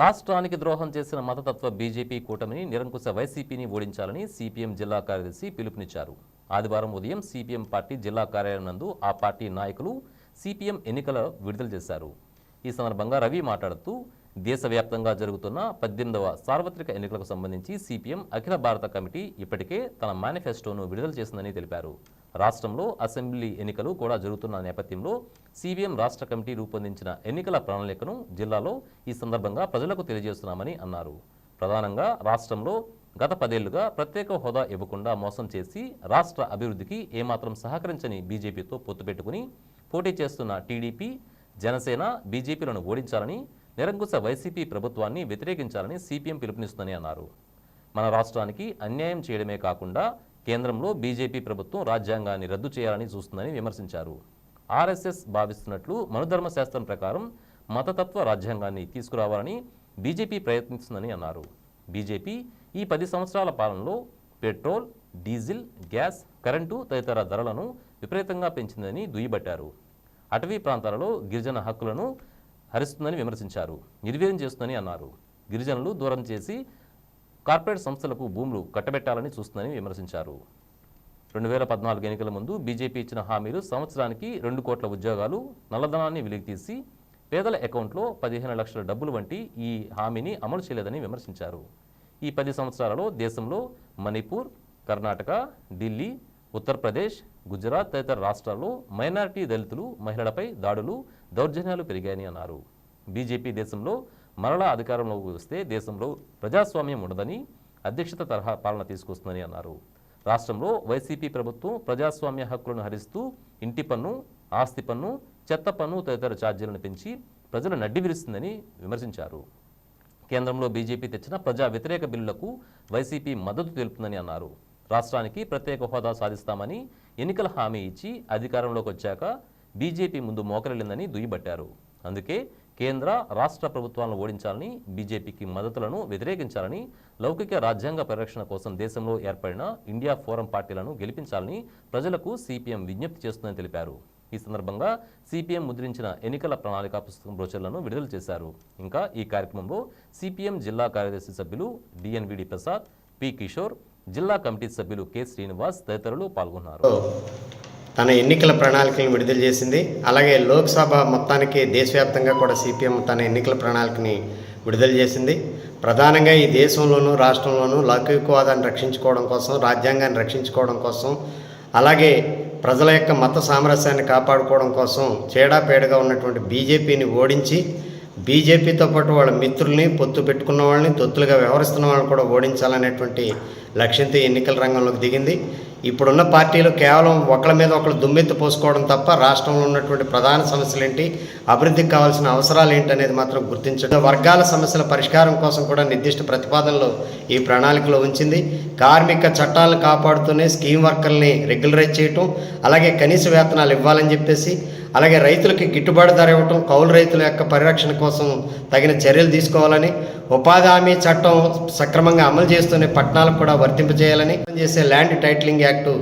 రాష్ట్రానికి ద్రోహం చేసిన మతతత్వ బీజేపీ కూటమిని నిరంకుశ వైసీపీని ఓడించాలని సిపిఎం జిల్లా కార్యదర్శి పిలుపునిచ్చారు. ఆదివారం ఉదయం సిపిఎం పార్టీ జిల్లా కార్యాలయం నందు ఆ పార్టీ నాయకులు సిపిఎం ఎన్నికల విడుదల చేశారు. ఈ సందర్భంగా రవి మాట్లాడుతూ దేశవ్యాప్తంగా జరుగుతున్న పద్దెనిమిదవ సార్వత్రిక ఎన్నికలకు సంబంధించి సిపిఎం అఖిల భారత కమిటీ ఇప్పటికే తన మేనిఫెస్టోను విడుదల చేసిందని తెలిపారు. రాష్ట్రంలో అసెంబ్లీ ఎన్నికలు కూడా జరుగుతున్న నేపథ్యంలో సిబిఎం రాష్ట్ర కమిటీ రూపొందించిన ఎన్నికల ప్రణాళికను జిల్లాలో ఈ సందర్భంగా ప్రజలకు తెలియజేస్తున్నామని అన్నారు. ప్రధానంగా రాష్ట్రంలో గత పదేళ్ళుగా ప్రత్యేక హోదా ఇవ్వకుండా మోసం చేసి రాష్ట్ర అభివృద్ధికి ఏమాత్రం సహకరించని బీజేపీతో పొత్తు పెట్టుకుని పోటీ చేస్తున్న టీడీపీ జనసేన బీజేపీలను ఓడించాలని నిరంకుశ వైసీపీ ప్రభుత్వాన్ని వ్యతిరేకించాలని సిపిఎం పిలుపునిస్తుందని అన్నారు. మన రాష్ట్రానికి అన్యాయం చేయడమే కాకుండా కేంద్రంలో బీజేపీ ప్రభుత్వం రాజ్యాంగాన్ని రద్దు చేయాలని చూస్తుందని విమర్శించారు. ఆర్ఎస్ఎస్ భావిస్తున్నట్లు మనుధర్మ శాస్త్రం ప్రకారం మతతత్వ రాజ్యాంగాన్ని తీసుకురావాలని బీజేపీ ప్రయత్నిస్తుందని అన్నారు. బీజేపీ ఈ పది సంవత్సరాల పాలనలో పెట్రోల్ డీజిల్ గ్యాస్ కరెంటు తదితర ధరలను విపరీతంగా పెంచిందని దుయ్యబట్టారు. అటవీ ప్రాంతాలలో గిరిజన హక్కులను హరిస్తుందని విమర్శించారు. నిర్వీర్యం చేస్తుందని అన్నారు. గిరిజనులు దూరం చేసి కార్పొరేట్ సంస్థలకు భూములు కట్టబెట్టాలని చూస్తుందని విమర్శించారు. రెండు వేల పద్నాలుగు ఎన్నికల ముందు బీజేపీ ఇచ్చిన హామీలు సంవత్సరానికి రెండు కోట్ల ఉద్యోగాలు నల్లధనాన్ని వెలికితీసి పేదల అకౌంట్లో పదిహేను లక్షల డబ్బులు వంటి ఈ హామీని అమలు చేయలేదని విమర్శించారు. ఈ పది సంవత్సరాలలో దేశంలో మణిపూర్ కర్ణాటక ఢిల్లీ ఉత్తరప్రదేశ్ గుజరాత్ తదితర రాష్ట్రాల్లో మైనారిటీ దళితులు మహిళలపై దాడులు దౌర్జన్యాలు పెరిగాయని అన్నారు. బీజేపీ దేశంలో మరలా అధికారంలోకి వస్తే దేశంలో ప్రజాస్వామ్యం ఉండదని అధ్యక్షత తరహా పాలన తీసుకొస్తుందని అన్నారు. రాష్ట్రంలో వైసీపీ ప్రభుత్వం ప్రజాస్వామ్య హక్కులను హరిస్తూ ఇంటి పన్ను ఆస్తి పన్ను చెత్త పన్ను తదితర ఛార్జీలను పెంచి ప్రజలు నడ్డి విరుస్తుందని విమర్శించారు. కేంద్రంలో బీజేపీ తెచ్చిన ప్రజా వ్యతిరేక బిల్లులకు వైసీపీ మద్దతు తెలుపుతుందని అన్నారు. రాష్ట్రానికి ప్రత్యేక హోదా సాధిస్తామని ఎన్నికల హామీ ఇచ్చి అధికారంలోకి వచ్చాక బీజేపీ ముందు మోకరిల్లిందని దుయ్యబట్టారు. అందుకే కేంద్ర రాష్ట్ర ప్రభుత్వాలను ఓడించాలని బీజేపీకి మద్దతులను వ్యతిరేకించాలని లౌకిక రాజ్యాంగ పరిరక్షణ కోసం దేశంలో ఏర్పడిన ఇండియా ఫోరం పార్టీలను గెలిపించాలని ప్రజలకు సిపిఎం విజ్ఞప్తి చేస్తుందని తెలిపారు. ఈ సందర్భంగా సిపిఎం ముద్రించిన ఎన్నికల ప్రణాళిక పుస్తకం బ్రోచర్లను విడుదల చేశారు. ఇంకా ఈ కార్యక్రమంలో సిపిఎం జిల్లా కార్యదర్శి సభ్యులు డిఎన్విడి ప్రసాద్ పి కిషోర్ జిల్లా కమిటీ సభ్యులు కె శ్రీనివాస్ తదితరులు పాల్గొన్నారు. తన ఎన్నికల ప్రణాళికలను విడుదల చేసింది. అలాగే లోక్సభ మొత్తానికి దేశవ్యాప్తంగా కూడా సిపిఎం తన ఎన్నికల ప్రణాళికని విడుదల చేసింది. ప్రధానంగా ఈ దేశంలోనూ రాష్ట్రంలోనూ లౌకికవాదాన్ని రక్షించుకోవడం కోసం రాజ్యాంగాన్ని రక్షించుకోవడం కోసం అలాగే ప్రజల యొక్క మత సామరస్యాన్ని కాపాడుకోవడం కోసం చేడాపేడగా ఉన్నటువంటి బీజేపీని ఓడించి బీజేపీతో పాటు వాళ్ళ మిత్రుల్ని పొత్తు పెట్టుకున్న వాళ్ళని తొత్తులుగా వ్యవహరిస్తున్న వాళ్ళని కూడా ఓడించాలనేటువంటి లక్ష్యంతో ఎన్నికల రంగంలోకి దిగింది. ఇప్పుడున్న పార్టీలు కేవలం ఒకళ్ళ మీద ఒకళ్ళు దుమ్మెత్తి పోసుకోవడం తప్ప రాష్ట్రంలో ఉన్నటువంటి ప్రధాన సమస్యలు ఏంటి అభివృద్ధికి కావాల్సిన అవసరాలు ఏంటి అనేది మాత్రం గుర్తించడం. వర్గాల సమస్యల పరిష్కారం కోసం కూడా నిర్దిష్ట ప్రతిపాదనలు ఈ ప్రణాళికలో ఉంచింది. కార్మిక చట్టాలను కాపాడుతూనే స్కీమ్ వర్కర్ని రెగ్యులరైజ్ చేయటం అలాగే కనీస వేతనాలు ఇవ్వాలని చెప్పేసి అలాగే రైతులకి గిట్టుబాటు ధర ఇవ్వటం కౌలు రైతుల యొక్క పరిరక్షణ కోసం తగిన చర్యలు తీసుకోవాలని ఉపాధి హామీ చట్టం సక్రమంగా అమలు చేస్తూనే పట్టణాలకు కూడా వర్తింపజేయాలని చేసే ల్యాండ్ టైటిలింగ్ యాక్టు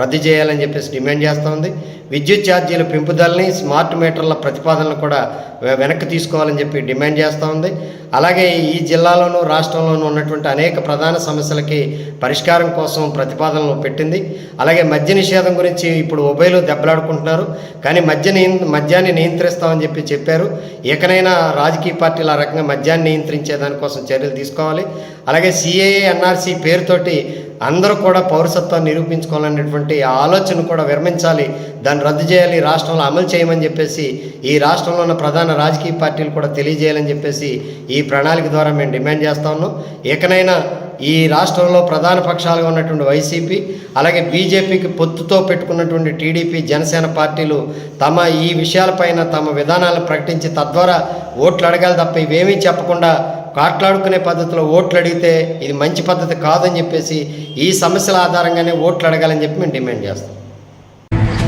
రద్దు చేయాలని చెప్పేసి డిమాండ్ చేస్తూ ఉంది. విద్యుత్ ఛార్జీల పెంపుదలని స్మార్ట్ మీటర్ల ప్రతిపాదనలు కూడా వెనక్కి తీసుకోవాలని చెప్పి డిమాండ్ చేస్తూ ఉంది. అలాగే ఈ జిల్లాలోనూ రాష్ట్రంలోనూ ఉన్నటువంటి అనేక ప్రధాన సమస్యలకి పరిష్కారం కోసం ప్రతిపాదనలు పెట్టింది. అలాగే మద్య నిషేధం గురించి ఇప్పుడు ఉభయలు దెబ్బలాడుకుంటున్నారు. కానీ మద్య మద్యాన్ని నియంత్రిస్తామని చెప్పి చెప్పారు. ఇకనైనా రాజకీయ పార్టీలు ఆ రకంగా మద్యాన్ని నియంత్రించే దానికోసం చర్యలు తీసుకోవాలి. అలాగే సిఏఏ ఎన్ఆర్సీ పేరుతోటి అందరూ కూడా పౌరసత్వాన్ని నిరూపించుకోవాలనేటువంటి ఆలోచన కూడా విరమించాలి. దాన్ని రద్దు చేయాలి. రాష్ట్రంలో అమలు చేయమని చెప్పేసి ఈ రాష్ట్రంలో ఉన్న ప్రధాన రాజకీయ పార్టీలు కూడా తెలియజేయాలని చెప్పేసి ఈ ప్రణాళిక ద్వారా మేము డిమాండ్ చేస్తా ఉన్నాం. ఇకనైనా ఈ రాష్ట్రంలో ప్రధాన పక్షాలుగా ఉన్నటువంటి వైసీపీ అలాగే బీజేపీకి పొత్తుతో పెట్టుకున్నటువంటి టీడీపీ జనసేన పార్టీలు తమ ఈ విషయాలపైన తమ విధానాలను ప్రకటించి తద్వారా ఓట్లు అడగాలి తప్ప ఇవేమీ చెప్పకుండా కాట్లాడుకునే పద్ధతిలో ఓట్లు అడిగితే ఇది మంచి పద్ధతి కాదని చెప్పేసి ఈ సమస్యల ఆధారంగానే ఓట్లు అడగాలని చెప్పి మేము డిమాండ్ చేస్తాం.